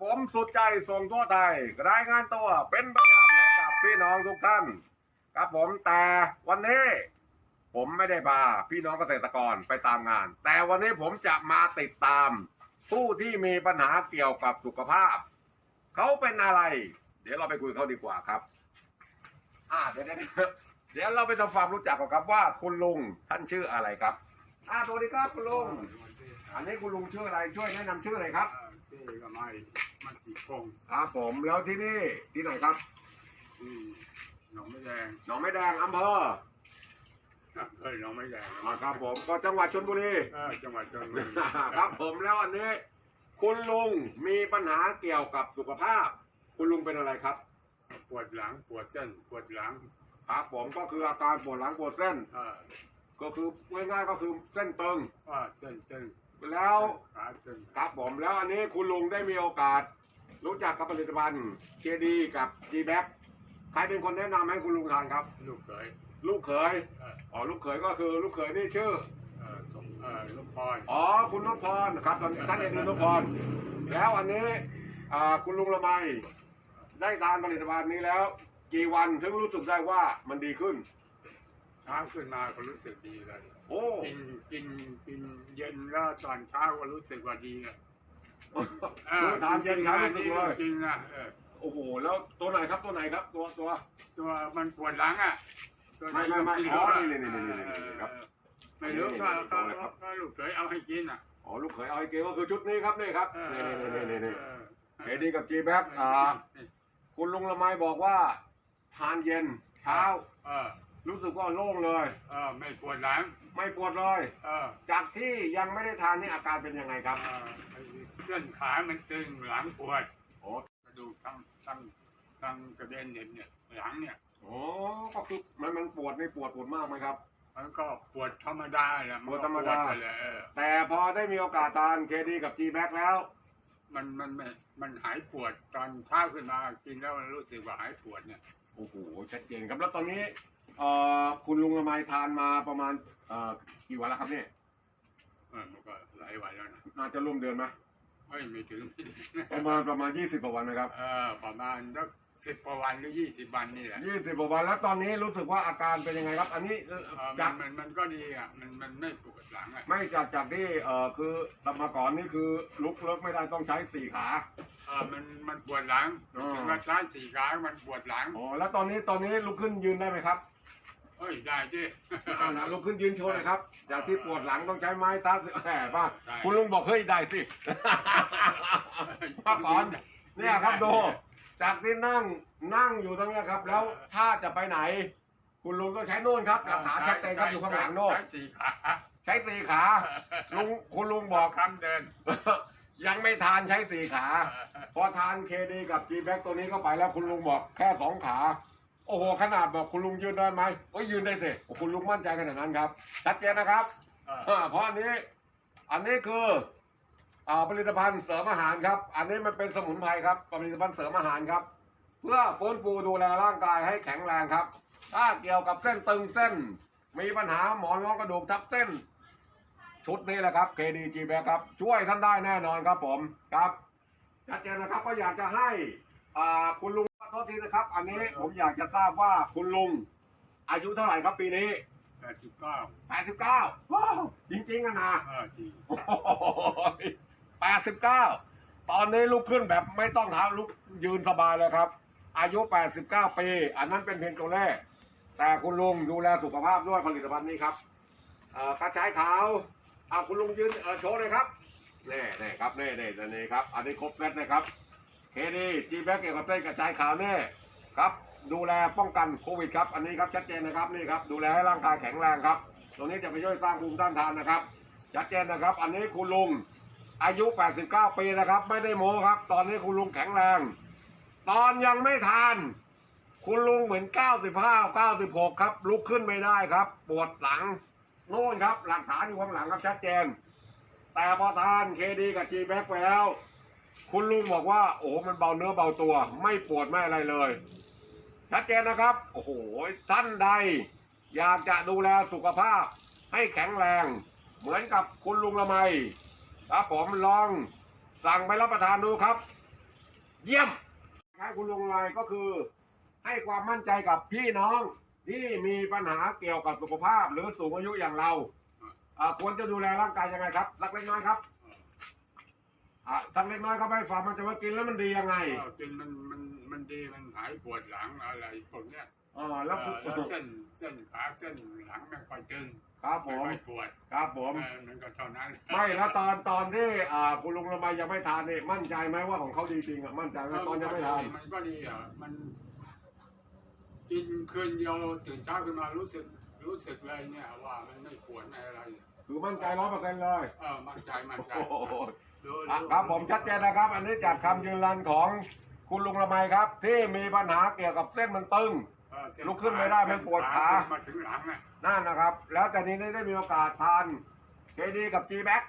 ผมสุดใจส่งทั่วไทยรายงานตัวเป็นประจำให้กับพี่น้องทุกท่านครับผมแต่วันนี้ ผมไม่ได้พาพี่น้องเกษตรกรไปตามงาน แต่วันนี้ผมจะมาติดตาม ผู้ที่มีปัญหาเกี่ยวกับสุขภาพ เขาเป็นอะไร เดี๋ยวเราไปคุยเขาดีกว่าครับ อ่าเดี๋ยวเดี๋ยวเดี๋ยวเราไปทำความรู้จักกันครับว่าคุณลุงท่านชื่ออะไรครับ อ่าสวัสดีครับคุณลุงอันนี้คุณลุงชื่ออะไรช่วยแนะนำชื่ออะไรครับ ที่ก็ไม่มันติดคงครับผมแล้วที่นี่ที่ไหนครับที่หนองไม่แดงหนองไม้แดงอำเภอเฮ้ยหนองไม่แดงอ่าครับผมก็จังหวัดชลบุรีเออจังหวัดชลบุรีครับผมแล้วอันนี้ คุณลุงมีปัญหาเกี่ยวกับสุขภาพ คุณลุงเป็นอะไรครับ ปวดหลังปวดเส้นปวดหลังครับผมก็คืออาการปวดหลังปวดเส้นเออก็คือง่ายๆก็คือเส้นตึงว่าเส้นเส้น แล้วขาเส้นครับผมแล้วอันนี้คุณลุงได้มีโอกาส รู้จักกับผลิตภัณฑ์เคดีกับ g b a c ใครเป็นคนแนะนำให้คุณลุงทานครับ ลูกเขยลูกเขยเอออ๋อลูกเขยก็คือลูกเขยนี่ชื่อ เออสมเออลูกพรอ๋อคุณนพพรครับตอนท่านเอ็นนพพรแล้วอันนี้อ่าคุณลุงละไมได้ทานผลิตภัณฑ์นี้แล้ว กี่วันถึงรู้สึกได้ว่ามันดีขึ้น เช้าขึ้นมาก็รู้สึกดีเลย โอ้กินกินกินเย็นแล้วตอนเช้าก็รู้สึกว่าดีอะเออทานเย็นเช้ารู้สึกเลยจริงๆอะเออโอ้โห แล้วตัวไหนครับตัวไหนครับ ตัวตัว ตัวมันปวดหลังอะตัวไม่ไม่ไม่กิอ๋อแล้วนี่นี่นี่นี่นี่นี่ครับเออไม่รู้นี่ว่านี่เขานี่ครับเขาลูกเคยเอาให้กินอะอ๋อลูกเขยเอาไอเกลก็คือชุดนี้ครับนี่ครับเออนี่นี่นี่นี่เออเคดีกับ g b a c อ่าคุณลุงละไมบอกว่า ทานเย็นเช้าเออ รู้สึกว่าโล่งเลย เออไม่ปวดหลังไม่ปวดเลย เออจากที่ยังไม่ได้ทานนี่อาการเป็นยังไงครับ เออไอ้เส้นขามันตึงหลังปวดโอ้ กระดูกทั้งทั้งทั้งกระเด็นเห็นเนี่ยหลังเนี่ย โอ้ก็คือมันมันปวดไม่ปวดปวดมากไหมครับ มันก็ปวดธรรมดาแหละนปวดก็ธรรมดา ไปเลยเออแต่พอได้มีโอกาสทานเคดีกับ g b a c แล้ว มันมันไม่มันหายปวดตอนเช้าขึ้นมากินแล้วมันรู้สึกว่าหายปวดเนี่ย โอ้โหชัดเจนครับแล้วตอนนี้ เอ่อคุณลุงละไมทานมาประมาณเอ่อกี่วันแล้วครับเนี่ยเออมันก็หลายวันแล้วนะน่าจะร่วมเดือนไหมไม่ไม่ถึงประมาณประมาณ20กว่าวันไหมครับเออประมาณสักสิบกว่าวันหรือยี่สิบวันนี่แหละ20กว่าวันแล้วตอนนี้รู้สึกว่าอาการเป็นยังไงครับ อันนี้เอ่อเออมัจานกมันมันก็ดีอะมันมันไม่ปวดหลังอะไม่จากจากที่เอ่อคือสมัยก่อนนี่คือลุกเลิกไม่ได้ต้องใช้สี่ขา เออมันมันปวดหลังอ๋อ ถึงว่าใช้สี่ขามันปวดหลัง อ๋อแล้วตอนนี้ตอนนี้ลุกขึ้นยืนได้ไหมครับ เฮ้ยได้จีอ่านะลุกขึ้นยืนโชว์หนะครับ จากที่ปวดหลังต้องใช้ไม้ทับแหมบ้าได้คุณลุงบอกเฮ้ยได้สิ พักก่อนเนี่ยครับดูจากที่นั่งนั่งอยู่ตรงเนี้ยครับ แล้วถ้าจะไปไหน คุณลุงต้องใช้โน่นครับขาชัดเจนครับอยู่ข้างหลังโน่นใช้สี่ขาใช้สี่ขาลุงคุณลุงบอกคำเดินยังไม่ทานใช้สี่ขา พอทานเคดีกับจีแบ็กตัวนี้เข้าไปแล้วคุณลุงบอกแค่สองขา โอ้โหขนาดบอกคุณลุงยืนได้ไหมโอ้ยยืนได้สิโอ้คุณลุงมั่นใจขนาดนั้นครับชัดเจนนะครับเอออ่าเพราะอันนี้ อันนี้คืออ่าผลิตภัณฑ์เสริมอาหารครับ อันนี้มันเป็นสมุนไพรครับผลิตภัณฑ์เสริมอาหารครับ เพื่อฟื้นฟูดูแลร่างกายให้แข็งแรงครับ ถ้าเกี่ยวกับเส้นตึงเส้น มีปัญหาหมอนรองกระดูกทับเส้น ชุดนี้แหละครับ KDG แบครับ ช่วยท่านได้แน่นอนครับผมครับชัดเจนนะครับก็อยากจะให้อ่าคุณลุงขอโทษทีนะครับ อันนี้ผมอยากจะทราบว่าคุณลุง อายุเท่าไหร่ครับปีนี้แปดสิบเก้า89ว้าวจริงๆอะนะเออจริงแปดสิบเก้าตอนนี้ลุกขึ้นแบบไม่ต้องเท้าลุกยืนสบายเลยครับ อายุ 89 ปี อันนั้นเป็นเพียงตัวเลขแต่คุณลุงดูแลสุขภาพด้วยผลิตภัณฑ์นี้ครับเอ่อกระชายขาวเอาคุณลุงยืนเอ่อโชว์เลยครับนี่นี่ครับนี่นี่นี่นี่ครับ อันนี้ครบเซตนะครับ เคดีจีแบ็กเกี่ยวกับเส้นกระจายข่าวนี่ครับดูแลป้องกันโควิดครับอันนี้ครับชัดเจนนะครับนี่ครับดูแลให้ร่างกายแข็งแรงครับตรงนี้จะไปช่วยสร้างภูมิต้านทานนะครับชัดเจนนะครับ อันนี้คุณลุงอายุ 89 ปีนะครับ ไม่ได้โม้ครับ ตอนนี้คุณลุงแข็งแรง ตอนยังไม่ทาน คุณลุงเหมือน 95 96 ครับ ลุกขึ้นไม่ได้ครับ ปวดหลังโน่นครับ หลักฐานอยู่ข้างหลังครับชัดเจน แต่พอทานเคดีกับจีแบ็กไปแล้ว คุณลุงบอกว่า โอ้โหมันเบาเนื้อเบาตัว ไม่ปวดไม่อะไรเลยชัดเจนนะครับ โอ้โหท่านใด อยากจะดูแลสุขภาพ ให้แข็งแรง เหมือนกับคุณลุงละไมครับผมลองสั่งไปรับประทานดูครับ เยี่ยมครับคุณลุงอะไรก็คือ ให้ความมั่นใจกับพี่น้องที่มีปัญหาเกี่ยวกับสุขภาพ หรือสูงอายุอย่างเราควรจะดูแลร่างกายยังไงครับสักเล็กน้อยครับ อ่าสักเล็กน้อยครับให้ฟังมันจะว่ากินแล้วมันดียังไงก็กินมันมันมันดีมันหายปวดหลังอะไรพวกเนี้ยอ๋อแล้วเออแล้วเส้นเส้นขาเส้นหลังไม่ค่อยตึงครับผไม่มค่อยปวดครับผม เออมันก็เท่านั้นไม่แล้วตอนตอนที่อ่าคุณลุงละไมยังไม่ทานนี่มั่นใจไหมว่าของเขาดีจริงอะมั่นใจไหมตอนยังไม่ทานมันก็ดีอะมันกินคืนเดียวตื่นเช้าขึ้นมารู้สึกรู้สึกเลยเนี่ยว่ามันไม่ปวดไม่อะไร คือมั่นใจร้อยเปอร์เซ็นต์เลยเออมั่นใจมั่นใจโอ้โห อะดูครับผมชัดเจนนะครับ อันนี้จากคำยืนยันของคุณลุงละไมครับ ที่มีปัญหาเกี่ยวกับเส้นมันตึงเออเส้ลุกขึ้นไม่ได้มันปวดขา มาถึงหลังน่ะนั่นนะครับ แล้วจากนี้ได้มีโอกาสทานเคดีกับจีแบ็ก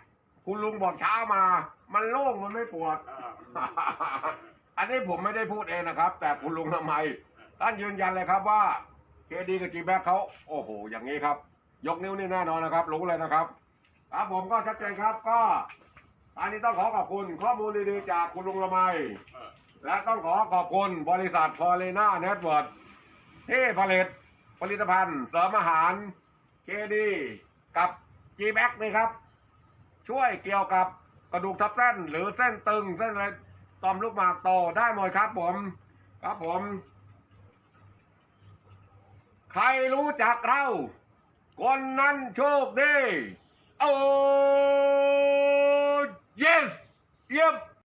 คุณลุงบอกเช้ามา มันโล่งมันไม่ปวดเอออันนี้ผมไม่ได้พูดเองนะครับ แต่คุณลุงละไมท่านยืนยันเลยครับว่าเคดีกับจีแบ็กเขาโอ้โห อย่างนี้ครับ ยกนิ้วนี่แน่นอนนะครับ รู้เลยนะครับ ครับผมก็ชัดเจนครับก็ อันนี้ต้องขอขอบคุณข้อมูลดีๆจากคุณลุงละไม และต้องขอขอบคุณบริษัทพอเลนาเน็ตเวิร์ดที่ผลิตผลิตภัณฑ์เสริมอาหารเคดีกับ g b a c นี่ครับ ช่วยเกี่ยวกับกระดูกทับเส้น หรือเส้นตึง เส้นอะไรต่อมลูกหมากโตได้หมดครับผมครับผม ใครรู้จักเรา คนนั้นโชคดี โอ้ yes เยี่ยม